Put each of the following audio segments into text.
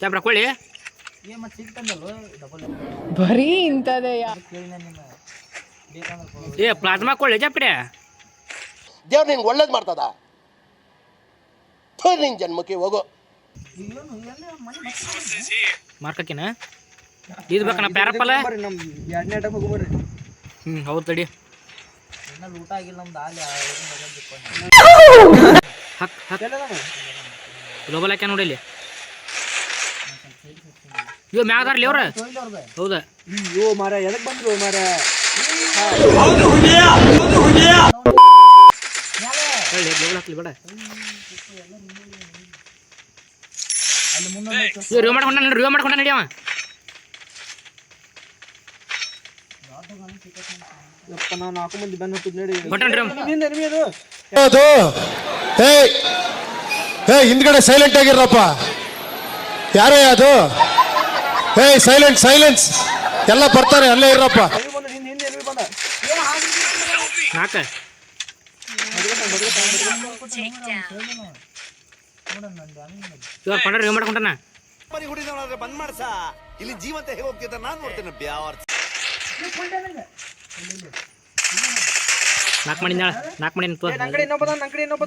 ಚಾಪ್ರ ಕೊಳ್ಳಿ ಬರೀ ಇಂಥದೇ. ಏ ಪ್ಲಾಸ್ಮಾ ಕೊಳ್ಳಿ ಚಾಪ್ರೆ ದೇವ್ರು ನಿನ್ಗೆ ಒಳ್ಳೇದು ಮಾಡ್ತದ? ಥು, ನಿನ್ ಜನ್ಮಕ್ಕೆ ಹೋಗು. ಮಾರ್ಕಕ್ಕಿನ? ಇದು ಬೇಕಣ್ಣ ಪ್ಯಾರಪ್ಪಲ್ಲ ಹ್ಞೂ ಹೌದು ತಡಿ. ಇನ್ನ ಊಟ ಆಗಿಲ್ಲ ನಮ್ದು ಅಲ್ಲಿ ಹಕ್ ಹಕ್. ಗ್ಲೋಬಲ್ ಹಾಕ್ಯ ನೋಡಿಲ್ಲಿ ಇವ್ ಮ್ಯಾಗದಾರ್ಲಿ ಅವ್ರ? ಹೌದಾ? ಅಯ್ಯೋ ಮಾರ ಎದಕ್ ಬಂದ್ರು ಮಾರ ಹೇಳಿ ಗ್ಲೋಬಲ್ ಹಾಕ್ಲಿ ಬೇಡ. ಅಲ್ಲಿ ಮುಂದೆ ಇವ್ ರಿವ್ ಮಾಡ್ಕೊಂಡ ರಿವ್ ಮಾಡ್ಕೊಂಡ ನಡಿಯವ ಯಪ್ಪ ನಾವು ನಾಲ್ಕು ಮಂದಿ ಬೆನ್ನ ಹತ್ತಿದ್ ನಡಿ. ಹೊಟ್ಟನ್ರಿ ಅವ. ನಿಮ್ಮಿಂದ ನಿಮಗೆ ಅದು. ಏಯ್ ಹಿಂದ್ಗಡೆ ಸೈಲೆಂಟ್ ಆಗಿರಪ್ಪ ಯಾರೇ ಅದು? ಏ ಸೈಲೆಂಟ್ ಸೈಲೆನ್ಸ್ ಎಲ್ಲ ಬರ್ತಾರೆ ಅಲ್ಲೇ ಇರಪ್ಪ. ಇವ್ರ ಪಂಡ್ರ ರಿವ್ ಮಾಡ್ಕೊಂಡನ ಮರಿ ಹುಡಿದವನಾದ್ರೆ ಬಂದ್ ಮಾಡ್ಸ. ಇಲ್ಲಿ ಜೀವಂತ ಹೇಗೆ ಹೋಗ್ತಿದ್ದ ನಾನ್ ನೋಡ್ತೇನೆ ಬ್ಯಾವರ್ ನಾಲ್ಕು ಮಾಡಿ ನಾಳೆ ನಾಲ್ಕು ಮಣಿ ನಂಗಡಿ ನನ್ನ ಕಡೆ ಇನ್ನೊಬ್ಬ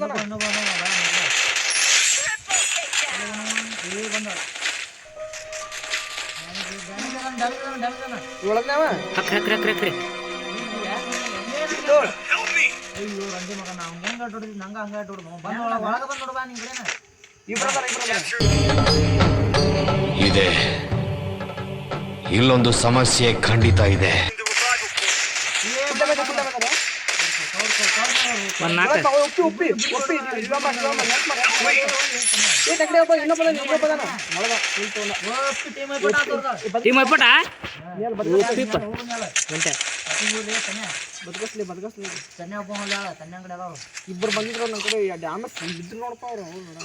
ಇದೆ ಇಲ್ಲೊಂದು ಸಮಸ್ಯೆ ಖಂಡಿತ ಇದೆ ಗುಡ್ಡ ಮೇಲೆ ಗುಡ್ಡ ಮೇಲೆ ಅದ. ಒಂದು ನಾಲ್ಕು ಒಳಗ್ ಬಾ, ಉಪ್ಪಿ ಉಪ್ಪಿ ಉಪ್ಪಿ ಇವಾಗ ಮಾಡಿ. ಏ ಒಬ್ಬ ಇನ್ನೊಬ್ಬ ಇನ್ನೊಬ್ಬ ನಿಂತು ಅವ್ನ. ಓ ಟೀಮ್ ಐಪಟ ತೋರ್ದ ಟೀಮ್ ಹೋಗ್ಬಿಟ್ಟ ಮೇಲ್ ಬದ್ಕಸ್ಲಿ, ಗಂಟೆ ಬದ್ಕಸ್ಲಿ ಬದ್ಕಸ್ಲಿ ತನ್ನೆ ಒಬ್ಬ ಹೊಲ್ಯಾಳ ತನ್ನೆ ಅಂಗಡಿ ಅದಾವ ಇಬ್ಬರು ಬಂದಿದ್ರು ನನ್ನ ಕಡೆ ಡ್ಯಾಮೇಜ್ ಬಿದ್ದು ನೋಡಪ್ಪ ಅವರು ನೋಡ.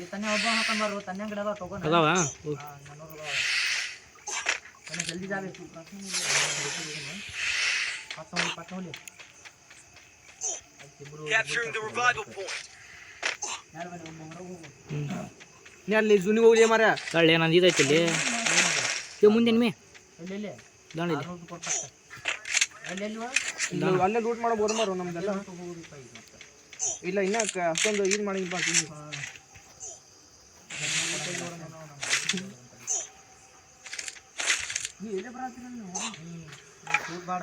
ಈ ತನ್ನೆ ಒಬ್ಬ ಹಾಕೊಂಡ್ ಬಾರು ತನ್ನೆ ಅಂಗಡಿ ಅದಾವ ತಗೊಂಡ್ ಅದಾವ ಜಲ್ದಿ ಜಾಗ ಐತಿ ಪಟ್ಟ ಹೊಲಿ the revival point. ನೀ ಅಲ್ಲಿ ಜುನಿ ಹೋಗ್ಲಿ ಮಾರ ಕಳ್ಳಿ ನಂದು ಇದೈತಿ ಇಲ್ಲಿ. ಇವ್ ಮುಂದೆ ಮೇ? ಎಲ್ಲಿ ಎಲ್ಲಿ ದಾಣಿಲಿ ಅಲ್ಲೇ ಲೂಟ್ ಮಾಡೋ ಬೋರ್ ಮಾರು ನಮ್ದೆಲ್ಲ. ಇಲ್ಲ ಇನ್ನ ಕ- ಅಷ್ಟೊಂದು ಇದು ಮಾಡಿಲ್ಲ ನೀ ಎಲ್ಲಿ ಬರತ್ತೀರ ನೀವು ಹ್ಮ್. ಸೂಟ್ ಬೇಡ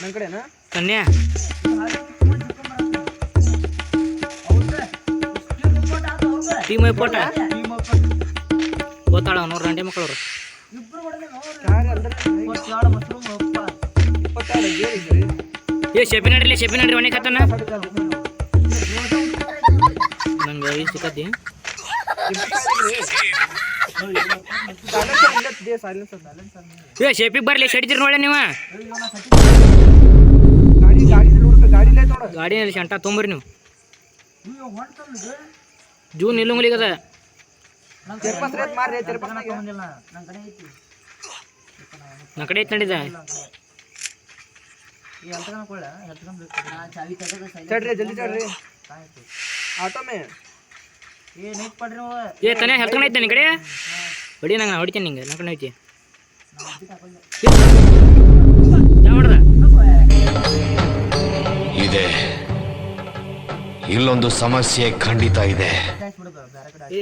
ನನ್ನ ಕಡೆನಾ? ಕನ್ಯಾ. ಟೀಮ್ ಪೋಟ ಓದ್ತಾಳ ನೂರು ಗಂಟೆ ಮಕ್ಕಳವ್ರು. ಏ ಶೆಪಿ ನಡ್ರಿ ಶೆಪಿ ನಡ್ರಿ ಒಣಗಿ ಹತ್ತನ? ನಂಗೆ ಸಿಕ್ಕತ್ತಿ ಏ ಶೇಪಿಗೆ ಬರ್ಲಿ ಶೆಡ್ತಿರ್ ನೋಡಿ ನೀವು? ಗಾಡಿ ಗಾಡಿ ನೋಡ್ಕ ಗಾಡಿ ಇಲ್ಲ ನೋಡ ಗಾಡಿನಲ್ಲಿ ಶಂಟ ತೊಂಬರಿ ನೀವು ಜೂನ್ ನಿಲ್ಲುಂಗ್ಲಿಗದ ತಿರ್ಪಸ್ ರೇಟ್ ಮಾರ್ರಿ ತಿರ್ಪಸ್ನಾಗ ಬಂದಿಲ್ಲ ನನ್ನ ಕಡೆ ಐತಿ ನಡಿದ ಜಲ್ದಿ ಆಟೋ ಮೇ ಏ ತನೇ ಹೆಲ್ತ್ಕೊಂಡ್ ಐತೆ ನಿನ್ನ ಕಡೆ? ಹೊಡಿ ನಂಗೆ ಹೊಡಿತೀನಿ ನಿಂಗೆ ನನ್ನ ಕಡೆ ಐತಿ ಯಾವ ಇದೆ. ಇಲ್ಲೊಂದು ಸಮಸ್ಯೆ ಖಂಡಿತ ಇದೆ.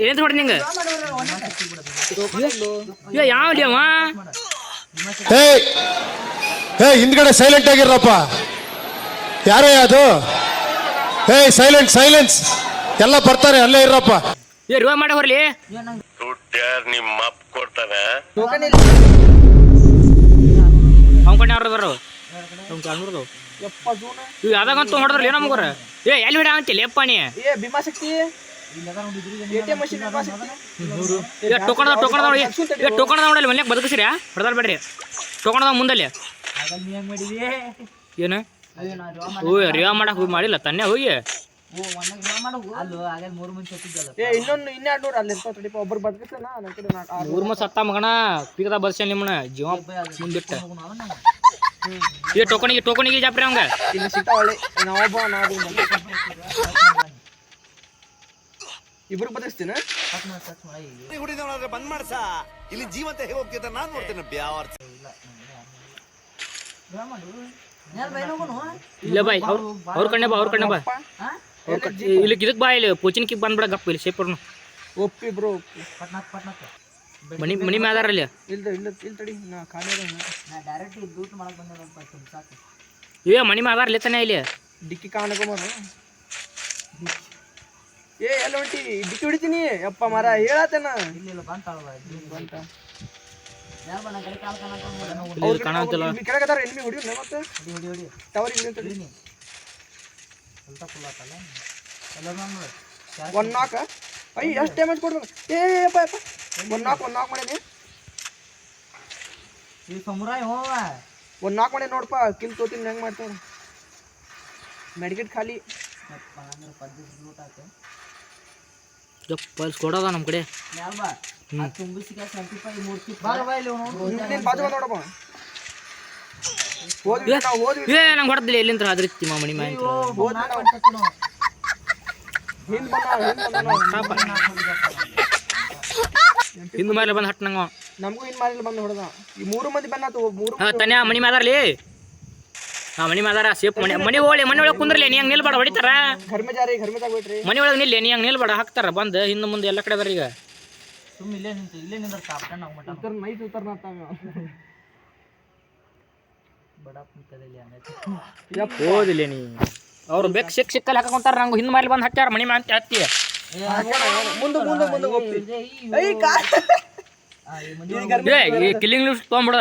ಏನ್ ಹೊಡ್ದ ನಿಂಗೆ? ಏ ಯಾವ ಅವ? ಏಯ್ ಏಯ್ ಹಿಂದ್ಗಡೆ ಸೈಲೆಂಟ್ ಆಗಿರಪ್ಪ ಯಾರೇ ಅದು? ಏಯ್ ಸೈಲೆಂಟ್ ಸೈಲೆನ್ಸ್ ಎಲ್ಲ ಬರ್ತಾರೆ ಅಲ್ಲೇ ಇರಪ್ಪ. ಏ ರಿವ ಮಾಡಿ ಹೊರ್ಲಿ. ನಿಮ್ಮ ಅಪ್ಪ ಕೊಡ್ತಾನೆ ಟೋಕನ್ ಇಲ್ಲ ಅವ್ನ ಕಡೆ ಅವ್ರು ಬರೋ ಅವ್ನ ಯಪ್ಪ ಜೂನ ಇವ್ ಯಾವ್ದಾಗಂತೂ ಹೊಡೆದ್ರಲ್ಲ ಏನೋ ಮಗುರ ಏ ಎಲ್ಲಿ ಬಿಡ ಅಂತಿಲ್ಲ ಯಪ್ಪ ನೀ? ಏ ಭೀಮಾ ಶಕ್ತಿ ಟೋಕಣದ ಟೋಕಣದ ಏ ಟೋಕಣದ ನೋಡಲ್ಲ ಮನ್ಯಾಗ ಬದುಕಿಸ್ರಿ ಹೊಡೆದಾಲ್ ಬೇಡ್ರಿ. ಟೋಕಣದ ಮುಂದಲ್ಲಿ. ಏನು? ಓ ರಿವಾ ಮಾಡಕ್ ಹೋಗಿ ಮಾಡಿಲ್ಲ ತನ್ನೇ ಹೋಗಿ. ಇನ್ನೊಂದು ಇನ್ನೆರಡು ನೂರು ಅಲ್ಲಿ ಇರ್ತಾವ ತಡಿಪ ಒಬ್ರು ಬದುಕಿಸ್ತಾನ ನನ್ನ ಕಡೆ ಸತ್ತ ಪೀಕದ ಜೀವ ಮುಂದಿಟ್ಟ. ಟೋಕನಿಗೆ ಟೋಕಣಿಗೆ ಟೋಕಣಿಗೆ ಜಾಪ್ರಿ ಅವಂಗ. ಇಲ್ಲಿ ಸಿಗ್ತಾವಳೆ ನಾವೊಬ್ಬ ನಾವು ಇಬ್ರು ಮಾಡಿ ಹುಡಿದವನಾದ್ರೆ ಬಂದ್ ಮಾಡ್ಸ? ಇಲ್ಲಿ ಜೀವಂತ ಹೇಗೆ ಹೋಗ್ತಿದ್ದ ನಾನ್ ನೋಡ್ತೇನೆ ಬ್ಯಾವರ್ ಡ್ರಾ ಮಾಡು? ಯಾರು ಬೈನ ಹೋಗೋನು ಇಲ್ಲ ಬಾಯ್ ಅವ್ರ ಅವ್ರ ಕಣ್ಣೆ ಬಾ ಅವ್ರ ಕಣ್ಣೆ ಬಾ. ಇಲ್ಲಿ ಇದಕ್ಕೆ ಬಾ ಇಲ್ಲಿ ಪೋಚಿನ್ಕಿಗ್ ಬಂದ್ಬಿಡ ಗಪ್ಪ ಇಲ್ಲಿ ಶೇಪರ್ನು ಒಪ್ಪಿ ಬ್ರೋ. ಪಟ್ನಾಕ್ ಪಟ್ನಾಕ್. ಮನಿ ಮನಿ ಮ್ಯಾದಾರ ಅಲ್ಲಿ. ಇಲ್ದ ಇಲ್ಲ ಇಲ್ಲ ತಡಿ ನಾ ಖಾಲಿ ನಾ ಡೈರೆಕ್ಟ್ ಲೂಟ್ ಮಾಡಕ್ ಬಂದೆ ಸಾಕು ಏ ಮನಿ ಮ್ಯಾದಾರ ಲೇತಾನೆ ಇಲ್ಲಿ. ಡಿಕ್ಕಿ ಕಾಣಕೊಂಬರು. ಏ ಎಲ್ಲ ಹೊಂಟಿ ಡಿಕ್ಕಿ ಹೊಡಿತೀನಿ. ಯಪ್ಪ ಮರ ಹೇಳತ್ತೇನ ಇಲ್ಲ ಇಲ್ಲ ಬಂತಾಳ ಬಂತ. ಇಲ್ಲಿ ಕೆಳಗದಾರ ಎಲ್ಲಿ ಹೊಡಿಯೋ ಮತ್ತೆ? ಹೊಡಿ ಹೊಡಿ ಹೊಡಿ. ಸ್ವಲ್ಪ ಫುಲ್ ಆತಲ್ಲ ಎಲ್ಲ ನೋಡಿ ಒಂದ್ ನಾಕ್ ಅಯ್ಯ ಎಷ್ಟು ಡ್ಯಾಮೇಜ್ ಕೊಡ್ಬೇಕು? ಏ ಅಪ್ಪ ಒಂದ್ ನಾಲ್ಕು ಒಂದ್ ನಾಲ್ಕು ಮಾಡೇನಿ ಈ ಸಮುರಾಯ್ ಹೋವ? ಒಂದ್ ನಾಕ್ ಮಾಡೇ ನೋಡಪ್ಪ ಕಿಲ್ ತೋತೀನಿ ಹೆಂಗ್ ಮಾಡ್ತಾರ ಮೆಡಿಕೆಟ್ ಖಾಲಿ. ಪಲ್ಸ್ ಕೊಡೋದ ನಮ್ಮ ಕಡೆ. ಮ್ಯಾಲ್ ಬಾ? ಆ ತುಂಬಿಸಿಕ ಸೆಂಟಿಫೈ ಮೂರ್ತಿ ಬಾ ಬಾ ಇಲ್ಲಿ ನೀನ್ ಬಾಜು ನೋಡಪ್ಪ. ಏ ನಂಗೆ ಹೊಡೆದಿಲ್ಲ ಎಲ್ಲಿಂದ ಅದ್ರಿತ್ತಿ ಮಾ ಮನಿ ಮ್ಯಾಲ ಹಿಂದ್ ಮೇಲೆ ಬಂದು ಹಟ್ ನಂಗ ನಮಗೂ ಹಿಂದ್ ಮೇಲೆ ಬಂದು ಹೊಡೆದ. ಈ ಮೂರು ಮಂದಿ ಬಂದಾತು ಮೂರು ತನ್ಯ ಮನಿ ಮಾದಾರ್ಲಿ? ಹಾ ಮನಿ ಮಾದಾರ ಸೇಫ್ ಮಣಿ ಮಣಿ ಹೋಳಿ ಮನೆ ಒಳಗೆ ಕುಂದ್ರಲಿ ನೀ ಹೆಂಗ್ ನಿಲ್ಬೇಡ ಹೊಡಿತಾರ? ಘರ್ ಮೇ ಬಿಟ್ರಿ ಮೇ ತಗೋಬಿಟ್ರಿ ಒಳಗೆ ನಿಲ್ಲಿ ನೀ ಹಂಗ ನಿಲ್ಬೇಡ ಹಾಕ್ತಾರ ಬಂದು ಹಿಂದ ಮುಂದೆ ಎಲ್ಲ ಕಡೆ ಅದಾರ ಈಗ. ಸುಮ್ಮನೆ ಇಲ್ಲೇ ನಿಂತು ಇಲ್ಲೇ ನಿಂದ್ರ ಕಾಪ್ಟನ್ ನಾವು ಮಟ ಉತ್ತರ ನೈಸ್ ಉತ್ತರ ನಾತಾವ ಬಡ ಕುಂತದಲ್ಲಿ ಆಮೇಲೆ ಹೋದಿಲ್ಲ ನೀ ಅವ್ರು ಬೇಕು ಸಿಕ್ ಸಿಕ್ಕಲ್ಲಿ ಹಾಕೊಂತಾರ ನಂಗೆ ಹಿಂದ್ ಮೇಲೆ ಬಂದು ಹಚ್ಚಾರ ಮನಿ ಮ್ಯಾಲ ಹತ್ತಿ ಮುಂದೆ ಮುಂದೆ ಮುಂದೆ ಹೋಗ್ತಿ ಐ ಕಾ ಏ ಈ ಕಿಲ್ಲಿಂಗ್ ಲಿಸ್ಟ್ ತೊಗೊಂಬಿಡ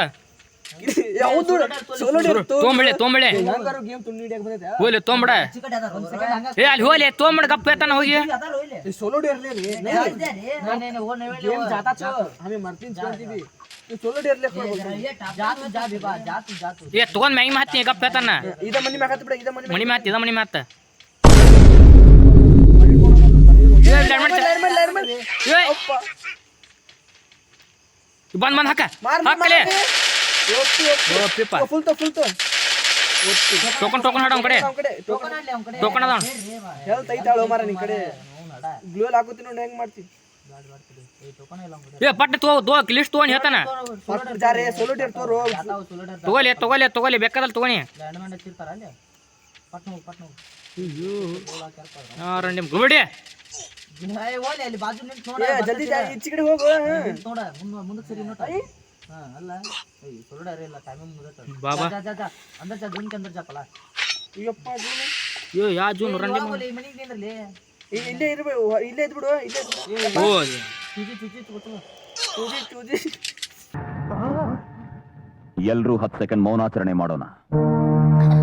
ಯಾವುದು ಸೋಲೋ ತೊಗೊಂಬಿಳೆ ತೊಗೊಂಬಿಳೆ ಹೆಂಗಾರು ಗೇಮ್ ತುಂಡಿ ಹಿಡಿಯಕ್ ಬಂದೈತೆ ಹೋಗ್ಲಿ ತೊಗೊಂಬಿಡ ಚಿಕಟ್ ಅದಾರ ಒಂದ್ ಸೆಕೆಂಡ್ ಹಂಗ ಏ ಅಲ್ಲಿ ಹೋಗ್ಲಿ ತೊಗೊಂಬಿಡ ಗಪ್ಪ ಏತಾನ ಹೋಗಿ ಅದಾರ ಇಲ್ಲಿ ಈ ಸೋಲೋ ಡಿಯರ್ಲಿ ಏ ತಗೊಂಡ್ ಮ್ಯಾಗಿ ಮಾತಿ ಗಪ್ಪ ಹೇಳ್ತಾನ ಇದ ಮನಿ ಮ್ಯಾಗ ಬಿಡ ಇದ ಮನಿ ಮನಿ ಮಾತ್ ಇದ ಮನಿ ಮಾತ್ ಬಂದ್ ಬಂದ್ ಹಾಕ ಹಾಕಲೆ ಫುಲ್ ತೋ ಫುಲ್ ತೋ ಟೋಕನ್ ಟೋಕನ್ ಹಾಡ ಕಡೆ ಟೋಕನ್ ಅದ ಹೇಳ್ತೈತಾಳು ಮಾರ ನಿನ್ ಕಡೆ ಗ್ಲೋಲ್ ನಡ ಹಾಕೋತೀನಿ ನೋಡಿ ಹೆಂಗ್ ಮಾಡ್ತಿ ಬ್ಯಾಡ್ ಬ್ಯಾಡ್ ಕಡೆ ಏ ಪಟ್ಟ ತೋ ತೋ ಲಿಸ್ಟ್ ತಗೊಂಡ್ ಹೇಳ್ತಾನ. ತಗೋಲಿ ತಗೋಲಿ ತಗೋಲಿ ಬೇಕಾದಲ್ಲಿ ಟೈಮಿಂಗ್ ಮುಗತ್ತ ಬಾಬಾ. ಅಂದ್ರ ಜೂನ್ ಅಂದ್ರ. ಯೋ ಜೂನ್ ರಂಡಿ ಮನಿಗೆ ನಿಂದ್ರಲಿ ಇಲ್ಲೇ ಇರ್ಬೇಕು ಇಲ್ಲೇ ಇದ್ ಬಿಡು ಇಲ್ಲೇ ಇದ್ ಬಿಡು. ಓ ಚೂಜಿ ಚೂಜಿ ಎಲ್ರೂ ಹತ್ತು ಸೆಕೆಂಡ್ ಮೌನಾಚರಣೆ ಮಾಡೋಣ.